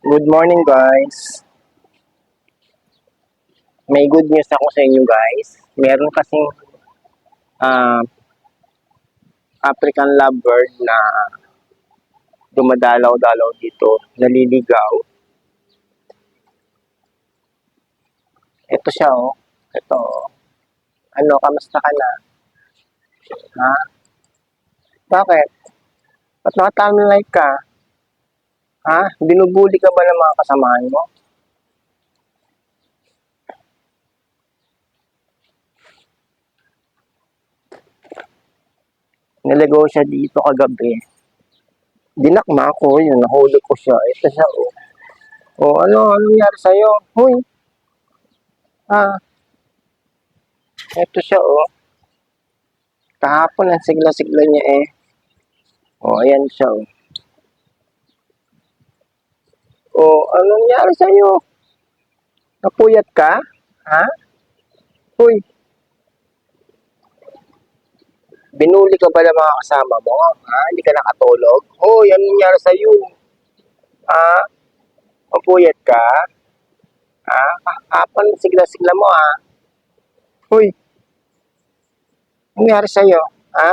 Good morning guys. May good news ako sa inyo guys. Meron kasing ah, African lovebird na dumadalaw-dalaw dito, naliligaw. Ito siya oh. Ito oh. Ano, kamusta ka na? Ha? Bakit? Ba't nakatamlay ka? Ha? Binubuli ka ba ng mga kasamahan mo? Naligaw siya dito kagabi. Dinakma ko yun, nahulog ko siya. Ito siya, oh. Oh, ano, anong nangyari sa'yo? Hoy. Ah. Ito siya, oh. Kahapon, ang sigla-sigla niya eh. Oh, ayan siya, oh. Oh, anong nangyari sa'yo? Napuyat ka? Ha? Hoy. Binuli ka ba ng mga kasama mo? Ha? Hindi ka nakatulog? Hoy, anong nangyari sa'yo? Ha? Napuyat ka? Ha? Kahapon, sigla-sigla mo, ha? Hoy. Nangyari sa'yo? Ha?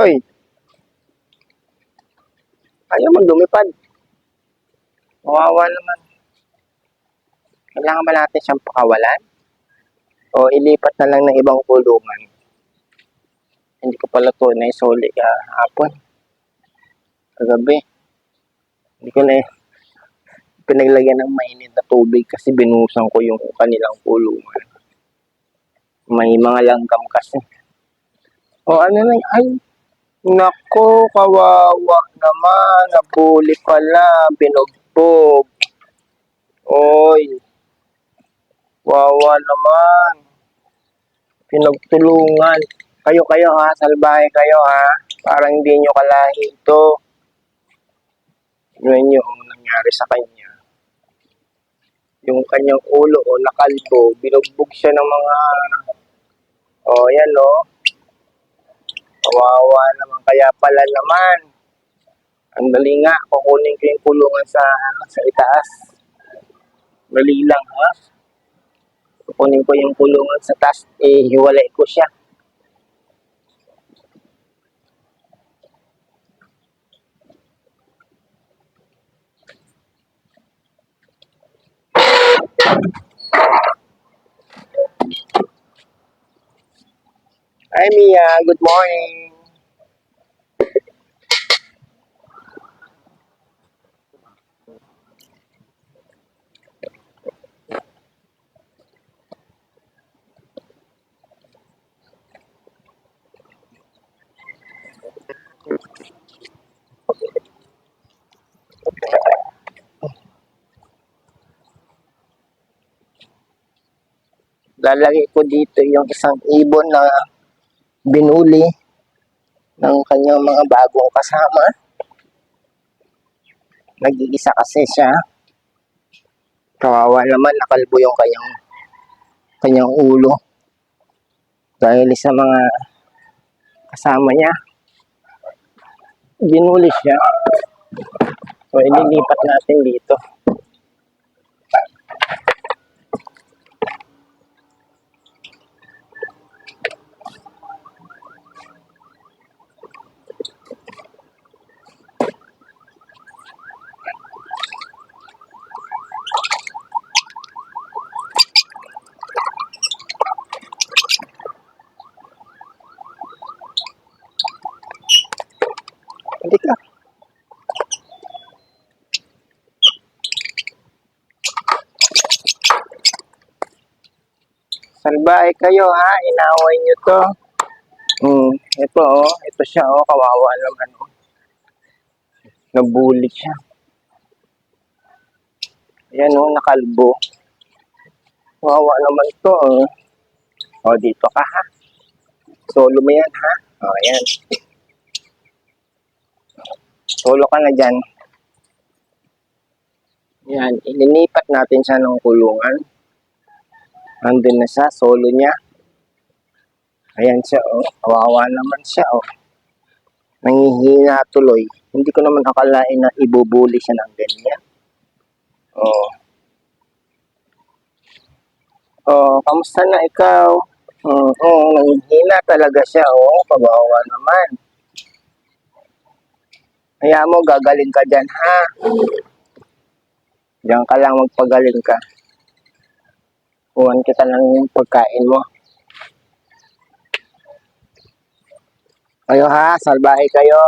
Hoy. Ayaw mo lumipad. Kawawa naman. Kailangan ba natin siyang pakawalan? O ilipat na lang ng ibang kulungan? Hindi ko pala to naisuli ka hapon. Kagabi. Hindi ko na pinaglagyan ng mainit na tubig kasi binusan ko yung kanilang kulungan. May mga langgam kasi. O ano na ay Nako, kawawa naman. Nabuli pala. Binugbog. Oy. Wawa naman. Pinagtulungan. Kayo-kayo ha, salbahe kayo ha. Parang hindi nyo kalahi ito. Nyo ang nangyari sa kanya. Yung kanyang ulo o nakalbo, binugbog siya ng mga... O, yan o. Kawawa naman. Kaya pala naman. Ang dali nga, kukunin ko yung kulungan sa, ano, sa itaas. Dali lang, ha? Kukunin ko yung kulungan sa taas, eh, hiwalay ko siya. Hi, Mia. Good morning. Lalagay ko dito yung isang ibon na binuli ng kanyang mga bagong kasama. Nag-iisa kasi siya. Kawawa naman, nakalbo yung kanyang kanyang ulo. Dahil sa mga kasama niya. Binuli siya. So, ililipat natin dito. Ka. Salbahe kayo ha, inaway nyo to. Hmm, ito oh, ito siya oh, kawawa naman oh. Nabuli siya. Ayan oh, nakalbo. Kawawa naman to oh. Oh, dito ka ha. Solo mo yan ha. Oh, ayan. Solo ka na dyan. Yan, ilinipat natin siya ng kulungan. Andun na siya, solo niya. Ayan siya, oh. Kawawa naman siya, oh. Nangihina tuloy. Hindi ko naman akalain na ibubuli siya ng ganyan. Oo. Oh, kamusta na ikaw? Oo, oh, nanghihina talaga siya. Oo, kawawa naman. Kaya mo, gagaling ka dyan, ha? Diyan ka lang magpagaling ka. Kuhan kita ng pagkain mo. Kayo ha, salbahe kayo.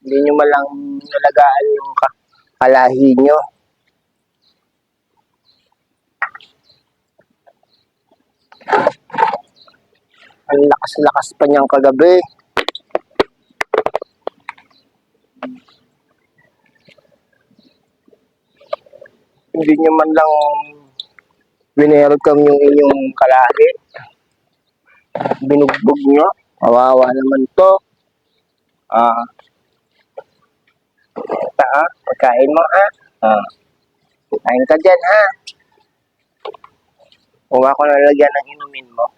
Hindi nyo malang nalagaan yung ka kalahi nyo. Ang lakas-lakas pa niyang kagabi. Hindi nyo man lang winelcome yung inyong kalahi. Binugbog nyo. Kawawa naman to. Ah. Ito ha. Pagkain mo ha. Ah. Kain ka dyan ha. Kuha ko na lagyan ng inumin mo.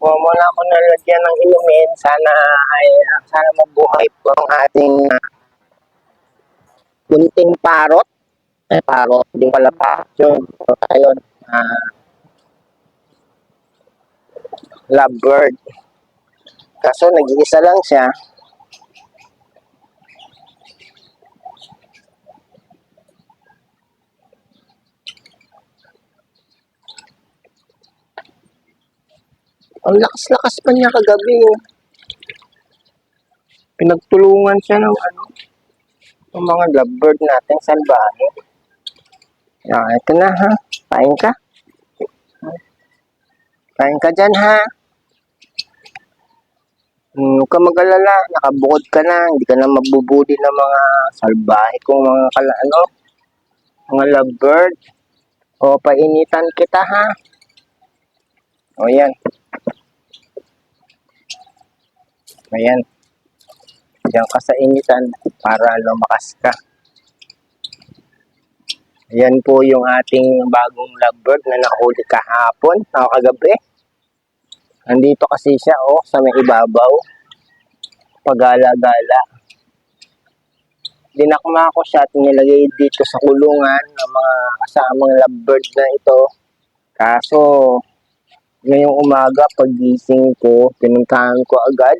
Mo na ako nalagyan ng inumin. Sana ay sana mabuhay po ang ating uh, kunting parot. Eh, parot. Hindi pala parot yun. So, ayun. ah lovebird. Kaso nag-iisa lang siya. Ang lakas-lakas pa niya kagabi. Oh. Pinagtulungan siya ng ano, ng mga lovebird natin salbahe. Ah, ito na ha. Kain ka. Kain ka dyan ha. Hmm, huwag ka mag-alala. Nakabukod ka na. Hindi ka na mabubuli ng mga salbahe kung mga kala, ano, mga lovebird. O, painitan kita ha. O, yan. Ayan. Diyan ka sa initan para lumakas ka. Ayan po yung ating bagong lovebird na nahuli kahapon, o kagabi. Nandito kasi siya, oh, sa may ibabaw. Pagala-gala. Dinakma ko siya at nilagay dito sa kulungan ng mga kasamang lovebird na ito. Kaso, ngayong umaga, pagising ko, pinuntahan ko agad.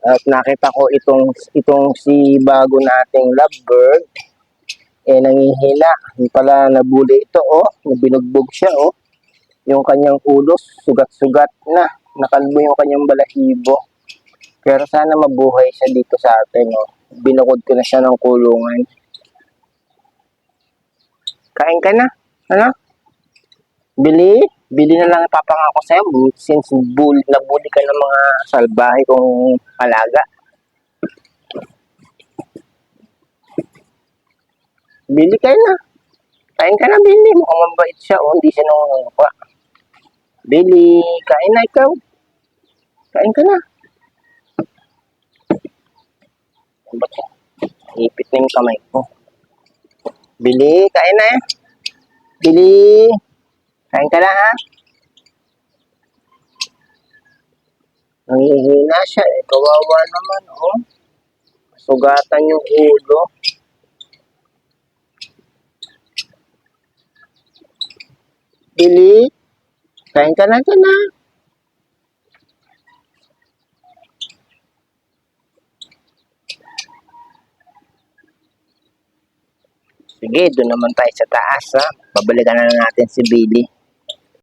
At nakita ko itong itong si bago nating lovebird eh nangihina. Pala nabuli ito oh, binugbog siya oh. Yung kanyang ulos sugat-sugat na. Nakalbo yung kanyang balahibo. Pero sana mabuhay siya dito sa atin oh. Binukod ko na siya ng kulungan. Kain ka na. Ano? Bili? Bili na lang ipapangako sa'yo since bull, nabuli ka ng mga salbahe kong alaga. Bili ka na. Kain ka na, Bili. Mukhang mabait siya. O, hindi siya nangungupa. Bili, kain na ikaw. Kain ka na. Ba't siya? Ipit na yung kamay ko. Bili, kain na eh. Bili. Kain ka na ha. Nangihina siya eh. Kawawa naman oh. Sugatan yung ulo. Bili. Kain ka na dyan ha. Sige, doon naman tayo sa taas ha. Babalikan na natin si Billy.